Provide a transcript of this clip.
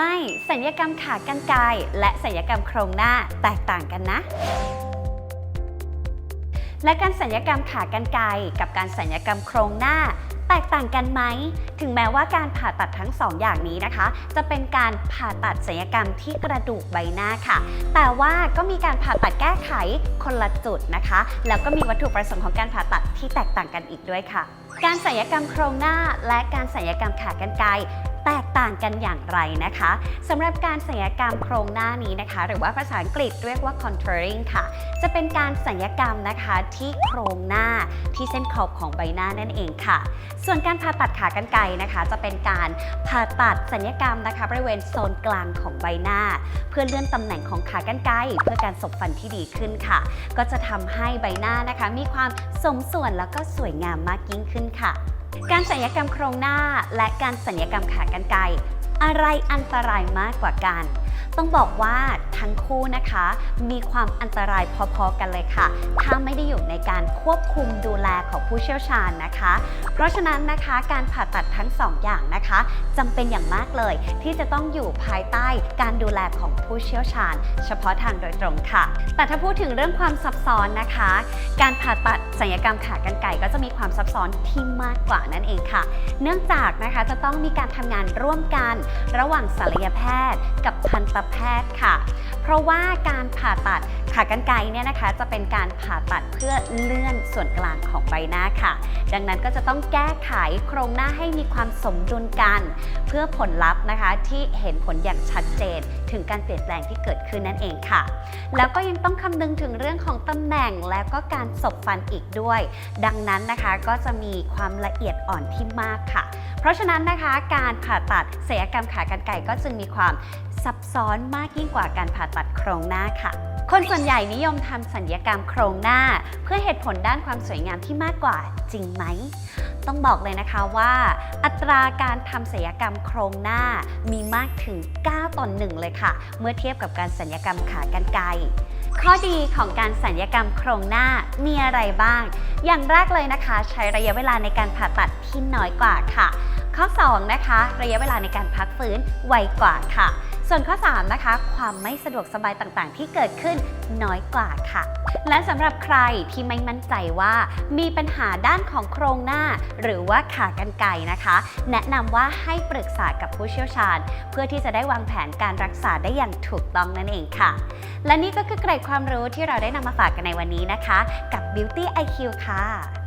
ไม่สัญญกรรมขากรรไกรและสัญญกรรมโครงหน้าแตกต่างกันนะ และการสัญญกรรมขากรรไกรกับการสัญญกรรมโครงหน้าแตกต่างกันไหม ถึงแม้ว่าการผ่าตัดทั้งสองอย่างนี้นะคะ จะเป็นการผ่าตัดศัลยกรรมที่กระดูกใบหน้าค่ะ แต่ว่าก็มีการผ่าตัดแก้ไขคนละจุดนะคะ แล้วก็มีวัตถุประสงค์ของการผ่าตัดที่แตกต่างกันอีกด้วยค่ะการศัลยกรรมโครงหน้าและการศัลยกรรมขากรรไกรแตกต่างกันอย่างไรนะคะสำหรับการศัลยกรรมโครงหน้านี้นะคะ หรือว่าภาษาอังกฤษเรียกว่า contouring ค่ะ จะเป็นการศัลยกรรมนะคะที่โครงหน้าที่เส้นขอบของใบหน้านั่นเองค่ะ ส่วนการผ่าตัดขากรรไกรนะคะ จะเป็นการผ่าตัดศัลยกรรมนะคะบริเวณโซนกลางของใบหน้า เพื่อเลื่อนตำแหน่งของขากรรไกรเพื่อการสบฟันที่ดีขึ้นค่ะ ก็จะทำให้ใบหน้านะคะ มีความสมส่วนแล้วก็สวยงามมากยิ่งขึ้นค่ะ การศัลยกรรมโครงหน้าและการศัลยกรรมขากรรไกรอะไรอันตรายมากกว่ากัน ต้องบอกว่าทั้งคู่นะคะ มีความอันตรายพอๆกันเลยค่ะ ถ้าไม่ได้อยู่ในการควบคุมดูแลของผู้เชี่ยวชาญนะคะ เพราะฉะนั้นนะคะการผ่าตัดทั้งสองอย่างนะคะจำเป็นอย่างมากเลย ที่จะต้องอยู่ภายใต้การดูแลของผู้เชี่ยวชาญ เฉพาะทางโดยตรงค่ะ แต่ถ้าพูดถึงเรื่องความซับซ้อนนะคะ การผ่าตัดศัลยกรรมขากรรไกรก็จะมีความซับซ้อนที่มากกว่านั่นเองค่ะ เนื่องจากนะคะจะต้องมีการทำงานร่วมกัน ระหว่างศัลยแพทย์ กับทันตแพทย์ค่ะ เพราะว่าการผ่าตัดขากรรไกรเนี่ยนะคะจะเป็นการผ่าตัดเพื่อเลื่อนส่วนกลางของใบหน้าค่ะ ดังนั้นก็จะต้องแก้ไขโครงหน้าให้มีความสมดุลกัน เพื่อผลลัพธ์นะคะที่เห็นผลอย่างชัดเจน ถึงการเปลี่ยนแปลงที่เกิดขึ้นนั่นเองค่ะ แล้วก็ยังต้องคำนึงถึงเรื่องของตำแหน่งและก็การสบฟันอีกด้วย ดังนั้นนะคะก็จะมีความละเอียดอ่อนที่มากค่ะ เพราะฉะนั้นนะคะการผ่าตัดศัลยกรรมขากรรไกรก็จึงมีความ ซับซ้อนมากยิ่งกว่าการผ่าตัดโครงหน้าค่ะ คนส่วนใหญ่นิยมทำศัลยกรรมโครงหน้า เพื่อเหตุผลด้านความสวยงามที่มากกว่าจริงไหม ต้องบอกเลยนะคะว่า อัตราการทำศัลยกรรมโครงหน้ามีมากถึง 9ต่อ1เลยค่ะ เมื่อเทียบกับการศัลยกรรมขากรรไกรข้อดีของการสัญญกรรมโครงหน้ามีอะไรบ้าง อย่างแรกเลยนะคะ ใช้ระยะเวลาในการผ่าตัดที่น้อยกว่าค่ะ ข้อ 2 นะคะ ระยะเวลาในการพักฟื้นไวกว่าค่ะ ส่วนข้อ 3 นะคะ ความไม่สะดวกสบายต่างๆ ที่เกิดขึ้นน้อยกว่าค่ะ และสำหรับใครที่ไม่มั่นใจว่า มีปัญหาด้านของโครงหน้า หรือว่าขากรรไกรนะคะ แนะนำว่าให้ปรึกษากับผู้เชี่ยวชาญ เพื่อที่จะได้วางแผนการรักษาได้อย่างถูกต้องนั่นเองค่ะ และนี่ก็คือเกร็ดความรู้ที่เราได้นำมาฝากกันในวันนี้นะคะ กับ Beauty IQ ค่ะ